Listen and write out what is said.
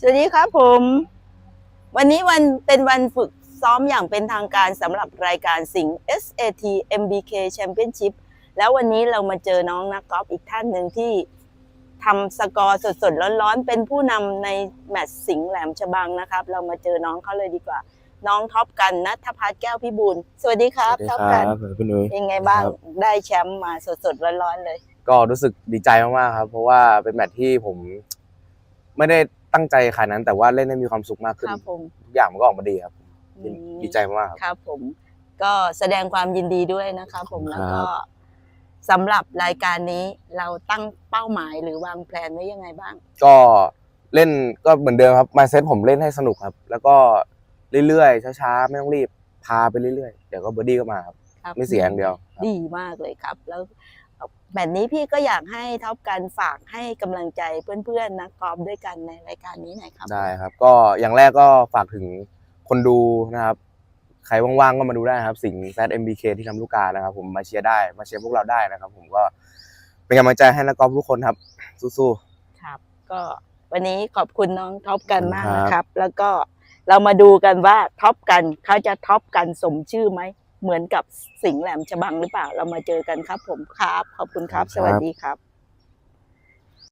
สวัสดีครับผม วันนี้วันเป็นวันฝึกซ้อมอย่างเป็นทางการสำหรับรายการสิงห์ SAT MBK Championship แล้ววันนี้เรามาเจอน้องนักกอล์ฟอีกท่านหนึ่งที่ทำสกอร์สดๆ ร้อนๆ เป็นผู้นำในแมตช์สิงห์แหลมฉบังนะครับ เรามาเจอน้องเขาเลยดีกว่า น้องท็อปกันนัทพัฒน์แก้วพิบูลสวัสดีครับสวัสดีท็อปคกัรันบคุณนุ้ยเป็นไงบ้างครับได้แชมป์มาสดๆ ร้อนๆเลย ก็รู้สึกดีใจมากๆครับ เพราะว่าเป็นแมตช์ที่ผมไม่ได้ ตั้งใจขนาดนั้น แต่ว่าเล่นให้มีความสุขมากขึ้นครับผมทุกอย่างมันก็ออกมาดีครับ อืมดีใจมากๆครับ ครับผม ก็แสดงความยินดีด้วยนะครับผมครับแล้วก็สำหรับรายการนี้เราตั้งเป้าหมายหรือวางแผนไว้ยังไงบ้าง ก็เล่นก็เหมือนเดิมครับมาเซตผมเล่นให้สนุกครับ แล้วก็เรื่อยๆช้าๆไม่ต้องรีบพาไปเรื่อยๆเดี๋ยวก็เบอร์ดี้ก็มาครับครับไม่เสียอย่างเดียวครับ ดีมากเลยครับ แล้ว แบบนี้พี่ก็อยากให้ท็อปกันฝากให้กำลังใจเพื่อนๆนักกอล์ฟด้วยกันในรายการนี้หน่อยครับ ได้ครับ ก็อย่างแรกก็ฝากถึงคนดูนะครับ ใครว่างๆก็มาดูได้นะครับ สิงห์แซด MBK ที่ทำลูกกานะครับ ผมมาเชียร์ได้มาเชียร์พวกเราได้นะครับ ผมก็เป็นกำลังใจให้นักกอล์ฟทุกคนครับ สู้ๆ ครับก็วันนี้ขอบคุณน้องท็อปกันมากครับนะครับ แล้วก็เรามาดูกันว่าท็อปกันเขาจะท็อปกันสมชื่อไหม เหมือนกับสิงห์แหลมฉบังหรือเปล่า เรามาเจอกันครับผมครับ ขอบคุณครับ สวัสดีครับ